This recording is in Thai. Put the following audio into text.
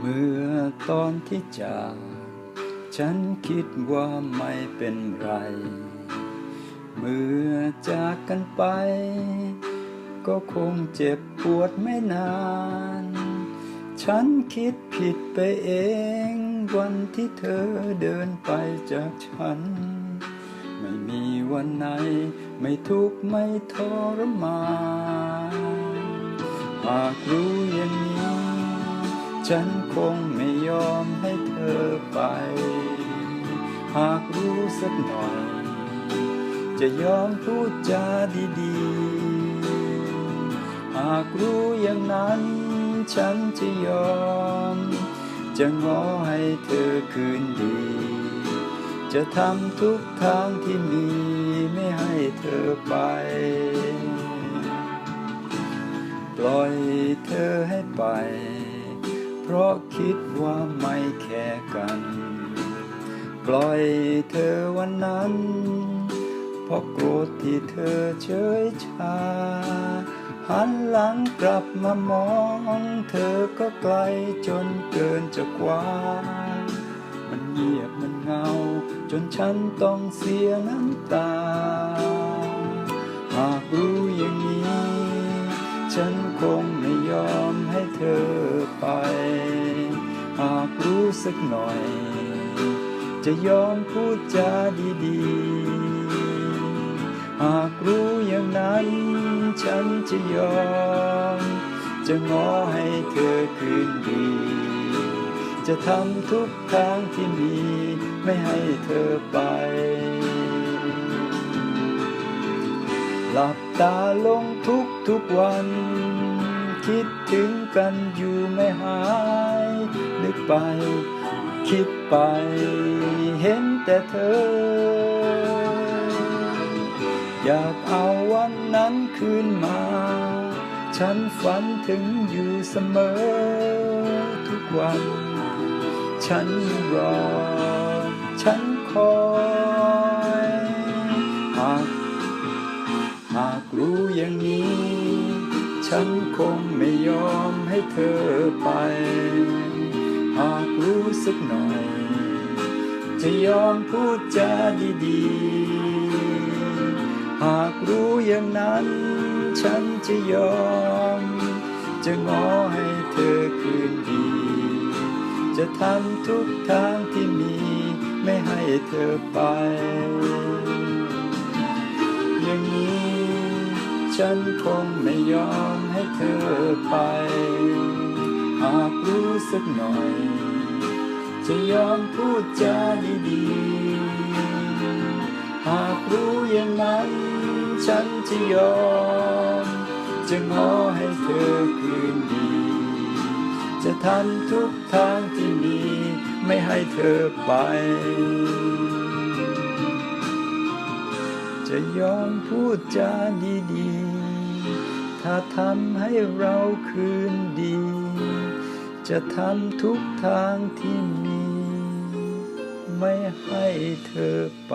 เมื่อตอนที่จากฉันคิดว่าไม่เป็นไร เมื่อจากกันไป ก็คงเจ็บปวดไม่นาน ฉันคิดผิดไปเองวันที่เธอเดินไปจากฉัน ไม่มีวันไหน ไม่ทุกข์ไม่ทรมานหากรู้อย่างนี้ ฉันคงไม่ยอมให้เธอไป หากรู้สักหน่อย จะยอมพูดจาดีๆ หากรู้อย่างนั้นฉันจะยอม จะง้อให้เธอคืนดี จะทำทุกทางที่มีไม่ให้เธอไป ปล่อยเธอให้ไป เพราะคิดว่าไม่แค่กัน ปล่อยเธอวันนั้น เพราะโกรธที่เธอเฉยชา หันหลังกลับมามอง เธอก็ไกลจนเกินจะกว่า มันเงียบมันเงา จนฉันต้องเสียน้ำตา หากรู้อย่างนี้ ฉันคงไม่ยอมให้เธอ ไปหากรู้สักหน่อย จะยอมพูดจาดีๆ หากรู้อย่างนั้นฉันจะยอม จะงอให้เธอคืนดี จะทำทุกทางที่มี ไม่ให้เธอไป หลับตาลงทุกทุกวัน คิดถึงกันอยู่ไม่หายนึกไป คิดไป เห็นแต่เธอ อยากเอาวันนั้นคืนมา ฉันฝันถึงอยู่เสมอ ทุกวัน ฉันรอ ฉัน ฉันคงไม่ยอมให้เธอไป หากรู้สักหน่อย จะยอมพูดจาดีๆ หากรู้อย่างนั้น ฉันจะยอม จะงอให้เธอคืนดี จะทำทุกทางที่มี ไม่ให้เธอไป ฉันคงไม่ยอมให้เธอไป หากรู้สักหน่อย จะยอมพูดจาดีๆ หากรู้อย่างนั้น ฉันจะยอม จะงอให้เธอคืนดี จะทำทุกทางที่มี ไม่ให้เธอไป จะยอมพูดจาดีๆ ถ้าทำให้เราคืนดี จะทำทุกทางที่มี ไม่ให้เธอไป